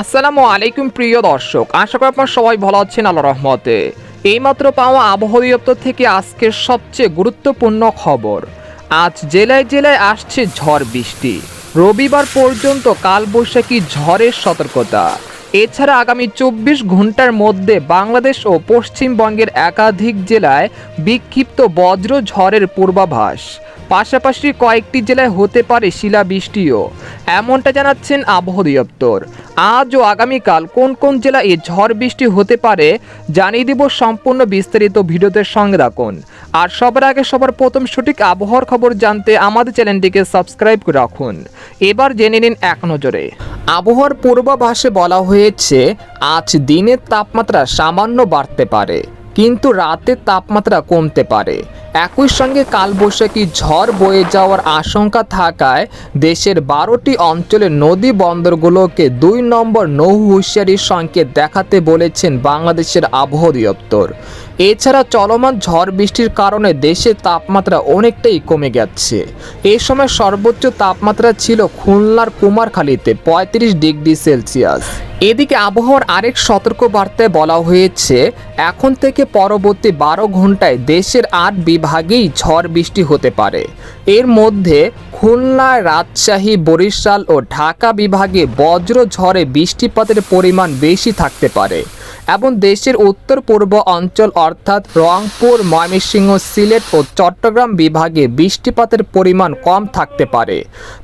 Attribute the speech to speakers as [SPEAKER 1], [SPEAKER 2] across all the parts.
[SPEAKER 1] আসসালামু আলাইকুম, প্রিয় দর্শক। আশা করি আপনার সবাই ভালো আছেন আল্লাহ রহমতে। এইমাত্র পাওয়া আবহাওয়া দপ্তর থেকে আজকের সবচেয়ে গুরুত্বপূর্ণ খবর। আজ জেলায় জেলায় আসছে ঝড় বৃষ্টি। রবিবার পর্যন্ত কালবৈশাখী ঝড়ের সতর্কতা। এছাড়া আগামী চব্বিশ ঘণ্টার মধ্যে বাংলাদেশ ও পশ্চিমবঙ্গের একাধিক জেলায় বিক্ষিপ্ত বজ্র ঝড়ের পূর্বাভাস। পাশাপাশি কয়েকটি জেলায় হতে পারে শিলাবৃষ্টিও। এমনটা জানাচ্ছেন আবহাওয়া দপ্তর। আজ ও আগামীকাল কোন কোন জেলা এই ঝড় বৃষ্টি হতে পারে জানিয়ে দিব সম্পূর্ণ বিস্তারিত ভিডিওতে সঙ্গে রাখুন আর সবার আগে সবার প্রথম সঠিক আবহাওয়ার খবর জানতে আমাদের চ্যানেলটিকে সাবস্ক্রাইব করে রাখুন। এবার জেনে নিন এক নজরে। আবহাওয়ার পূর্বাভাসে বলা হয়েছে, আজ দিনের তাপমাত্রা সামান্য বাড়তে পারে, কিন্তু রাতের তাপমাত্রা কমতে পারে। একই সঙ্গে কালবৈশাখী ঝড় বয়ে যাওয়ার আশঙ্কা থাকায় দেশের বারোটি অঞ্চলের নদী বন্দরগুলোকে দুই নম্বর নৌ হুঁশিয়ারির সংকেত দেখাতে বলেছেন বাংলাদেশের আবহাওয়া দপ্তর। এছাড়া চলমান ঝড় বৃষ্টির কারণে দেশের তাপমাত্রা অনেকটাই কমে গেছে। এ সময় সর্বোচ্চ তাপমাত্রা ছিল খুলনার কুমারখালীতে পঁয়ত্রিশ ডিগ্রি সেলসিয়াস। এদিকে আবহাওয়ার আরেক সতর্ক বার্তায় বলা হয়েছে, এখন থেকে পরবর্তী বারো ঘন্টায় দেশের আট বিভাগেই ঝড় বৃষ্টি হতে পারে। এর মধ্যে খুলনা, রাজশাহী, বরিশাল ও ঢাকা বিভাগে বজ্র ঝড়ে বৃষ্টিপাতের পরিমাণ বেশি থাকতে পারে। এবং দেশের উত্তর পূর্ব অঞ্চল অর্থাৎ রংপুর, ময়মনসিংহ, সিলেট ও চট্টগ্রাম বিভাগে বৃষ্টিপাতের পরিমাণ কম থাকতে পারে।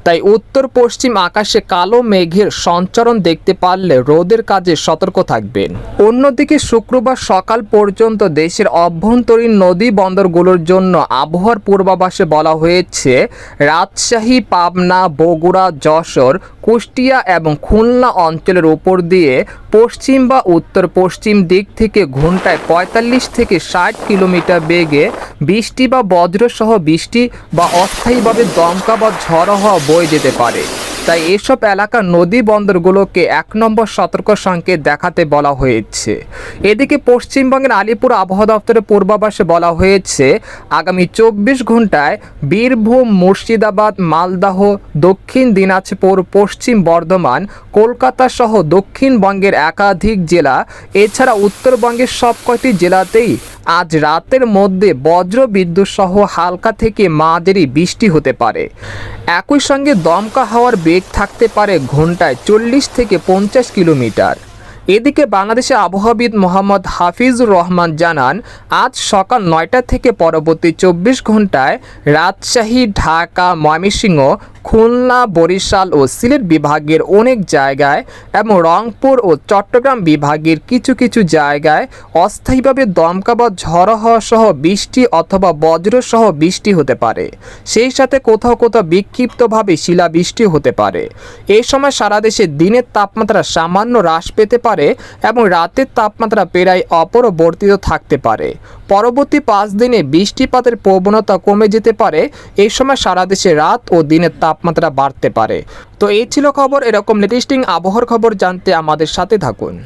[SPEAKER 1] তাই উত্তর পশ্চিম আকাশে কালো মেঘের সঞ্চরণ দেখতে পারলে রোদের কাজে সতর্ক থাকবেন। অন্যদিকে শুক্রবার সকাল পর্যন্ত দেশের অভ্যন্তরীণ নদী বন্দরগুলোর জন্য আবহাওয়ার পূর্বাভাসে বলা হয়েছে, রাজশাহী, পাবনা, বগুড়া, যশোর, কুষ্টিয়া এবং খুলনা অঞ্চলের উপর দিয়ে পশ্চিম বা উত্তর পশ্চিম দিক থেকে ঘন্টায় পঁয়তাল্লিশ থেকে ষাট কিলোমিটার বেগে বৃষ্টি বা বজ্রসহ বৃষ্টি বা অস্থায়ীভাবে দমকা বা ঝড় হওয়া বয়ে যেতে পারে। তাই এসব এলাকার নদী বন্দরগুলোকে এক নম্বর সতর্ক সংকেত দেখাতে বলা হয়েছে। এদিকে পশ্চিমবঙ্গের আলিপুর আবহাওয়া দপ্তরের পূর্বাভাসে বলা হয়েছে, আগামী চব্বিশ ঘন্টায় বীরভূম, মুর্শিদাবাদ, মালদাহ, দক্ষিণ দিনাজপুর, পশ্চিম বর্ধমান, কলকাতা সহ দক্ষিণবঙ্গের একাধিক জেলা, এছাড়া উত্তরবঙ্গের সব কয়টি জেলাতেই আজ রাতের মধ্যে বজ্র বিদ্যুৎ সহ হালকা থেকে মাঝারি বৃষ্টি হতে পারে। একই সঙ্গে দমকা হাওয়ার বেগ থাকতে পারে ঘন্টায় চল্লিশ থেকে পঞ্চাশ কিলোমিটার। এদিকে বাংলাদেশের আবহাওয়াবিদ মোহাম্মদ হাফিজুর রহমান জানান, আজ সকাল নয়টা থেকে পরবর্তী চব্বিশ ঘন্টায় রাজশাহী, ঢাকা, ময়মনসিংহ খুলনা, বরিশাল ও সিলেট বিভাগের অনেক জায়গায় এবং রংপুর ও চট্টগ্রাম বিভাগের কিছু কিছু জায়গায় অস্থায়ীভাবে দমকা বা ঝড়ো হওয়া সহ বৃষ্টি অথবা বজ্র সহ বৃষ্টি হতে পারে। সেই সাথে কোথাও কোথাও বিক্ষিপ্তভাবে শিলাবৃষ্টি হতে পারে। এই সময় সারা দেশে দিনের তাপমাত্রা সামান্য হ্রাস পেতে পারে এবং রাতের তাপমাত্রা প্রায় অপরবর্তিত থাকতে পারে। পরবর্তী পাঁচ দিনে বৃষ্টিপাতের প্রবণতা কমে যেতে পারে। এই সময় সারা দেশে রাত ও দিনের তাপমাত্রা বাড়তে পারে। তো এই ছিল খবর। এরকম লেটেস্টিং আবহাওয়ার খবর জানতে আমাদের সাথে থাকুন।